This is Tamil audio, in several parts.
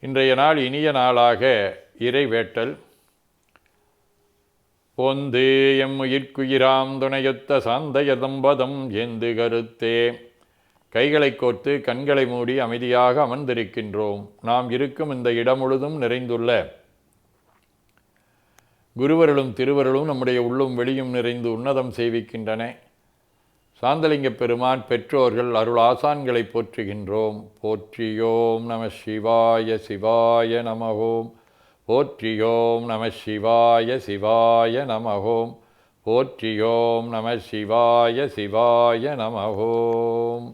இன்றைய நாள் இனிய நாளாக இறைவேட்டல். பொந்து எம் உயிர்க்குயிராம் துணையொத்த சாந்தய தம்பதம் எந்து கருத்தே. கைகளை கோர்த்து கண்களை மூடி அமைதியாக அமர்ந்திருக்கின்றோம். நாம் இருக்கும் இந்த இடம் முழுதும் நிறைந்துள்ள குருவருளும் திருவருளும் நம்முடைய உள்ளும் வெளியும் நிறைந்து உன்னதம் செய்விக்கின்றன சாந்தலிங்க பெருமான் பெற்றோர்கள் அருள் ஆசான்களை போற்றுகின்றோம். போற்றியோம் நம சிவாய சிவாய நமகோம் போற்றியோம் நம சிவாய சிவாய நமகோம் போற்றியோம் நம சிவாய சிவாய நமகோம்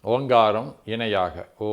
ஓங்காரம் இணையாக. ஓ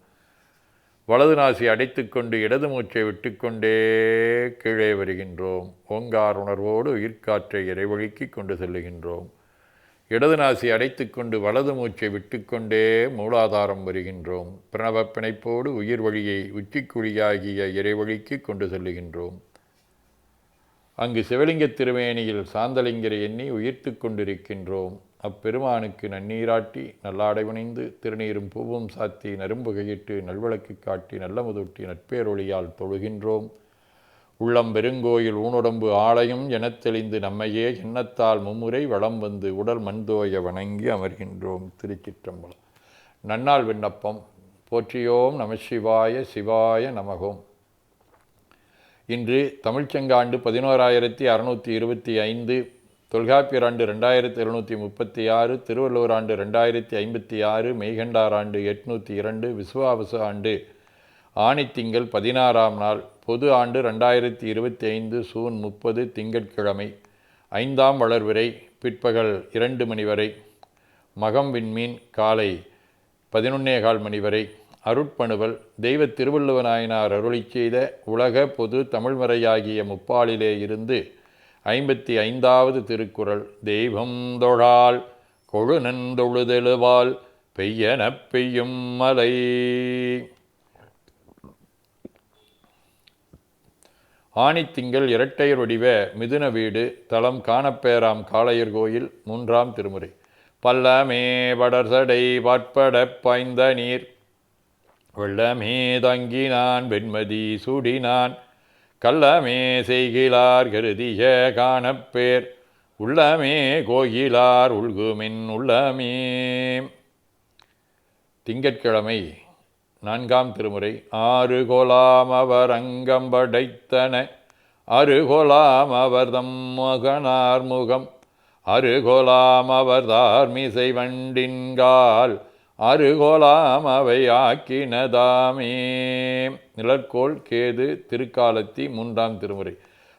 வலது நாசி அடைத்துக்கொண்டு இடது மூச்சை விட்டுக்கொண்டே கீழே வருகின்றோம். ஓங்கார் உணர்வோடு உயிர்காற்றை இறைவழுக்கி கொண்டு செல்லுகின்றோம். இடது நாசி அடைத்துக்கொண்டு வலது மூச்சை விட்டுக்கொண்டே மூலாதாரம் வருகின்றோம். பிரணவ பிணைப்போடு உயிர் வழியை உச்சிக்குழியாகிய இறைவழிக்கு கொண்டு செல்லுகின்றோம். அங்கு சிவலிங்க திருமேனியில் சாந்தலிங்கரை எண்ணி உயிர்த்து கொண்டிருக்கின்றோம். அப்பெருமானுக்கு நன்னீராட்டி நல்லாடை திருநீரும் பூவும் சாத்தி நரும்புகையிட்டு நல்விளக்கு காட்டி நல்ல முதூட்டி நட்பேரொழியால் தொழுகின்றோம். உள்ளம் பெருங்கோயில் ஊனுடம்பு ஆலயம் எனத் தெளிந்து நம்மையே எண்ணத்தால் மும்முறை வளம் வந்து உடல் மண்தோய வணங்கி அமர்கின்றோம். திருச்சிற்றம்பலம். நன்னாள் விண்ணப்பம். போற்றியோம் நம சிவாய சிவாய நமகோம். இன்று தமிழ்ச்செங்காண்டு பதினோராயிரத்தி அறுநூற்றி இருபத்தி ஐந்து தொல்காப்பியர் ஆண்டு ரெண்டாயிரத்தி எழுநூற்றி முப்பத்தி ஆறு திருவள்ளுவர் ஆண்டு ரெண்டாயிரத்தி ஐம்பத்தி ஆறு மெய்கண்டார் ஆண்டு எட்நூற்றி இரண்டு விசுவாவசு ஆண்டு ஆணித்திங்கள் பதினாறாம் நாள் பொது ஆண்டு ரெண்டாயிரத்தி இருபத்தி ஐந்து சூன் முப்பது திங்கட்கிழமை ஐந்தாம் வளர்விரை பிற்பகல் இரண்டு மணி வரை மகம் விண்மீன் காலை பதினொன்னே கால் மணி வரை அருட்பணுவல் தெய்வ திருவள்ளுவநாயனார் அருளிச் செய்த உலக பொது தமிழ்மறையாகிய முப்பாலிலே இருந்து ஐம்பத்தி ஐந்தாவது திருக்குறள் தெய்வம் தொழால் கொழுநந்தொழுதெழுவால் பெய்யனப் பெய்யும் மலை ஆணித்திங்கள் இரட்டையர் வடிவ மிதுன வீடு தலம் காணப்பேராம் காளையர் கோயில் மூன்றாம் திருமுறை. பல்லமே படர்சடை பாட்படப் பாய்ந்த நீர் வெள்ளமே தங்கினான் வெண்மதி சூடினான். கள்ளமே செய்கிலார் கருதிய காணப்பேர். உள்ளமே கோயிலார் உள்குமின் உள்ளமே. திங்கட்கிழமை நான்காம் திருமுறை ஆறு கோலாம் அவர் அங்கம் படைத்தன. அருகோலாம் அவர் தம் மகனார் முகம். அருகோலாம் அவர் தார்மிசை வண்டின்கால் அருகோலாம் அவை ஆக்கினதாமே. நிழற்கோள் கேது திருக்காலத்தி மூன்றாம் திருமுறை.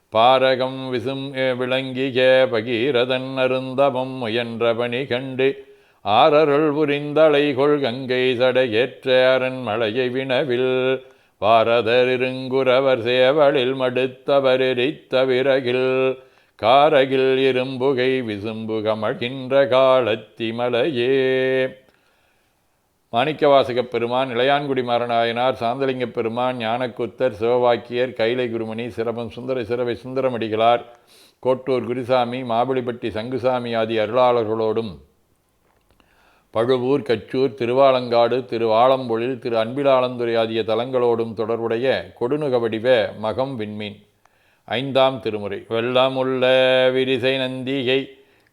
பாரகம் விசும் விளங்கிய பகீரதன் அருந்தமம் முயன்ற பணி கண்டு ஆரருள் புரிந்தலைகொள் கங்கை சடையேற்ற அரண் மலையை வினவில். பாரதர் இருங்குறவர் சேவலில் மடுத்தவர் எரித்த விறகில். காரகில் இரும்புகை விசும்புகமகின்ற காலத்தி மலையே மாணிக்கவாசகப் பெருமான் இளையான்குடி மரணாயனார் சாந்தலிங்க பெருமான் ஞானக்குத்தர் சிவவாக்கியர் கைலை குருமணி சிரபம் சுந்தர சிறவை சுந்தரமடிகளார் கோட்டூர் குருசாமி மாபிளிப்பட்டி சங்குசாமி ஆதி அருளாளர்களோடும் பழுவூர் கச்சூர் திருவாலங்காடு திரு ஆலம்பொழில் திரு அன்பிலாளந்துறை ஆகிய தலங்களோடும் தொடர்புடைய கொடுநுக வடிவ மகம் விண்மீன். ஐந்தாம் திருமுறை. வெள்ளமுள்ள விரிசை நந்திகை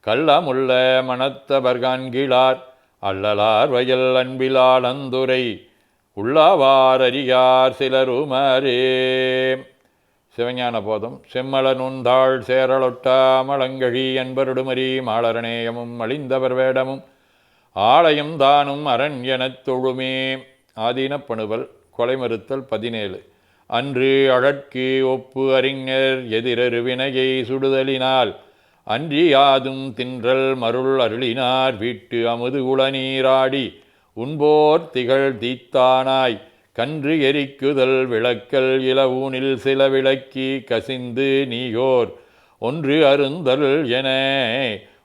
கள்ளமுள்ள மனத்தவர்கான்கிழார் அல்லலார் வயல் அன்பிலானந்துரை உள்ளாவார் அறியார் சிலருமரே. சிவஞான போதம் செம்மல நுந்தாள் சேரலொட்டா மலங்கழி என்பருடுமரி மாளரணேயமும் அழிந்தவர் வேடமும் ஆலயம் தானும் அரண் எனத் தொழுமே. ஆதீனப் பணுவல் கொலை மறுத்தல் பதினேழு. அன்று அழற்கு ஒப்பு அறிஞர் எதிரரு வினையை சுடுதலினால் அன்றி யாதும் தின்றல் மருள் அருளினார் வீட்டு அமுது உளநீராடி. உண்போர் திகழ் தீத்தானாய். கன்று எரிக்குதல் விளக்கல் இளவூனில் சில விளக்கி கசிந்து நீயோர். ஒன்று அருந்தல் என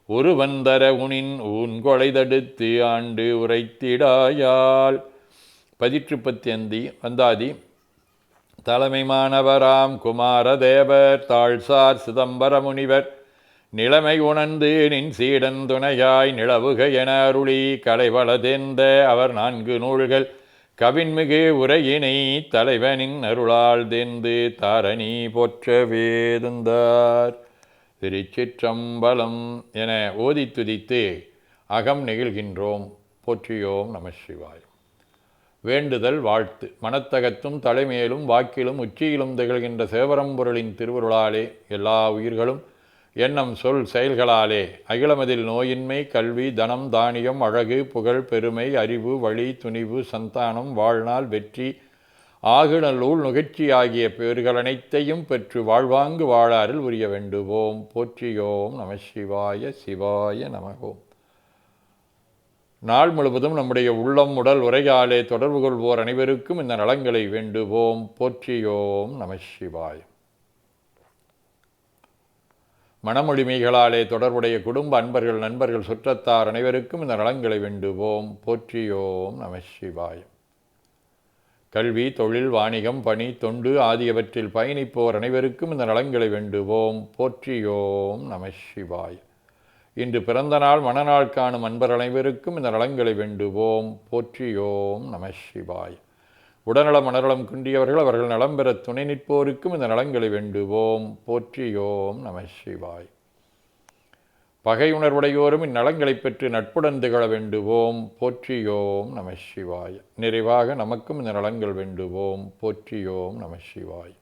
ஒரு வந்தர உனின் ஊன் கொலை தடுத்து ஆண்டு உரைத்திடாயால். பதிற்று பத்தியந்தி வந்தாதி தலைமை மாணவராம் குமாரதேவர் தாழ்சார் சிதம்பர முனிவர் நிலைமை உணர்ந்து நின் சீடன் துணையாய் நிலவுக என அருளி கலைவளதெந்த அவர் நான்கு நூல்கள். கவின்மிகு உரையினை தலைவனின் அருளால் தெந்து தாரணி போற்ற வேதுந்தார். திருச்சிற்றம்பலம் என ஓதி துதித்து அகம் நெகிழ்கின்றோம். போற்றியோம் நம சிவாய். வேண்டுதல் வாழ்த்து. மனத்தகத்தும் தலைமையிலும் வாக்கிலும் உச்சியிலும் திகழ்கின்ற சேவரம்பொருளின் திருவருளாலே எல்லா உயிர்களும் எண்ணம் சொல் செயல்களாலே. அகிலமதில் நோயின்மை கல்வி தனம் தானியம் அழகு புகழ் பெருமை அறிவு வழி துணிவு சந்தானம் வாழ்நாள் வெற்றி ஆகுநல்லூல் நுகர்ச்சி ஆகிய பேர்கள் அனைத்தையும் பெற்று வாழ்வாங்கு வாழாரில் உரிய வேண்டுவோம். போற்றியோம் நம சிவாய சிவாய நமகோம் நாள் முழுவதும் நம்முடைய உள்ளம் உடல் உரையாலே தொடர்பு கொள்வோர் அனைவருக்கும் இந்த நலங்களை வேண்டுவோம். போற்றியோம் நம சிவாயம் மனமொழிமைகளாலே தொடர்புடைய குடும்ப அன்பர்கள் நண்பர்கள் சுற்றத்தார் அனைவருக்கும் இந்த நலன்களை வேண்டுவோம். போற்றியோம் நம சிவாய். கல்வி தொழில் வாணிகம் பணி தொண்டு ஆகியவற்றில் பயணிப்போர் அனைவருக்கும் இந்த நலன்களை வேண்டுவோம். போற்றியோம் நம சிவாய். இன்று பிறந்த நாள் மணநாள் காணும் அன்பர் அனைவருக்கும் இந்த நலன்களை வேண்டுவோம். போற்றியோம் நம சிவாய். உடல்நலம் மனநலம் குன்றியவர்கள் அவர்கள் நலம் பெற துணை நிற்போருக்கும் இந்த நலங்களை வேண்டுவோம். போற்றியோம் நம சிவாய். பகை உணர்வுடையோரும் இந்நலங்களை பெற்று நட்புடன் திகழ வேண்டுவோம். போற்றியோம் நம சிவாய். நிறைவாக நமக்கும் இந்த நலங்கள் வேண்டுவோம். போற்றியோம் நம சிவாய்.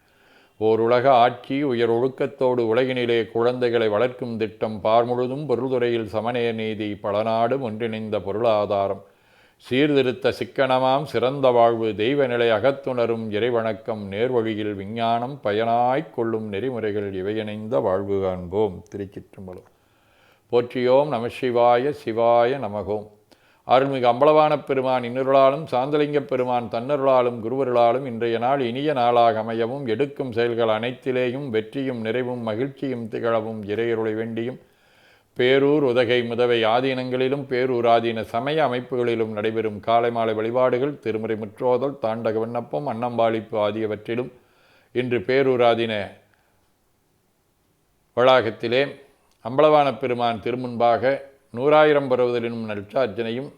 ஓர் உலக ஆட்சி உயர் ஒழுக்கத்தோடு உலகினிலே குழந்தைகளை வளர்க்கும் திட்டம் பார் முழுதும் பொருள்துறையில் சமநேய நீதி பல நாடும் ஒன்றிணைந்த பொருளாதாரம். சீர்திருத்த சிக்கனமாம் சிறந்த வாழ்வு தெய்வ நிலை அகத்துணரும் இறைவணக்கம் நேர்வழியில் விஞ்ஞானம் பயனாய்க் கொள்ளும் நெறிமுறைகள் இவையிணைந்த வாழ்வு காண்போம். திருச்சிற்றம்பலம். போற்றியோம் நம சிவாய சிவாய நமகோம். அருள்மிகு அம்பலவான பெருமான் இன்னொருளாலும் சாந்தலிங்க பெருமான் தன்னருளாலும் குருவருளாலும் இன்றைய நாள் இனிய நாளாக அமையவும் எடுக்கும் செயல்கள் அனைத்திலேயும் வெற்றியும் நிறைவும் மகிழ்ச்சியும் திகழவும் இறையருளை வேண்டியும் பேரூர் உதகை முதவை ஆதீனங்களிலும் பேரூராதீன சமய அமைப்புகளிலும் நடைபெறும் காலை மாலை வழிபாடுகள் திருமுறை முற்றோதல் தாண்டக விண்ணப்பம் அன்னம்பாளிப்பு ஆகியவற்றிலும் இன்று பேரூராதீன வளாகத்திலே அம்பலவான பெருமான் திருமுன்பாக நூறாயிரம் பருவதலினும் நற்சார்ஜனையும்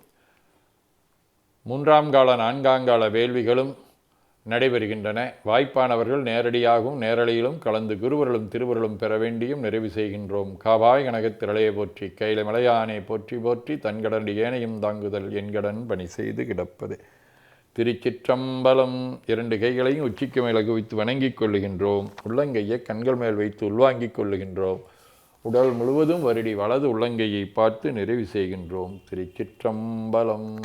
மூன்றாம் கால நான்காங்கால வேள்விகளும் நடைபெறுகின்றன. வாய்ப்பானவர்கள் நேரடியாகவும் நேரலையிலும் கலந்து குருவர்களும் திருவருளும் பெற வேண்டியும் நிறைவு செய்கின்றோம். காவாய் கனகத் திரளையை போற்றி கையில மலையானை போற்றி போற்றி தன்கடன் ஏனையும் தாங்குதல் என்கடன் பணி செய்து கிடப்பது. திருச்சிற்றம்பலம் இரண்டு கைகளையும் உச்சிக்கு மேல் குவித்து வணங்கிக் கொள்ளுகின்றோம். உள்ளங்கையை கண்கள் மேல் வைத்து உள்வாங்கிக் கொள்ளுகின்றோம். உடல் முழுவதும் வருடி வலது உள்ளங்கையை பார்த்து நிறைவு செய்கின்றோம். திருச்சிற்றம்பலம்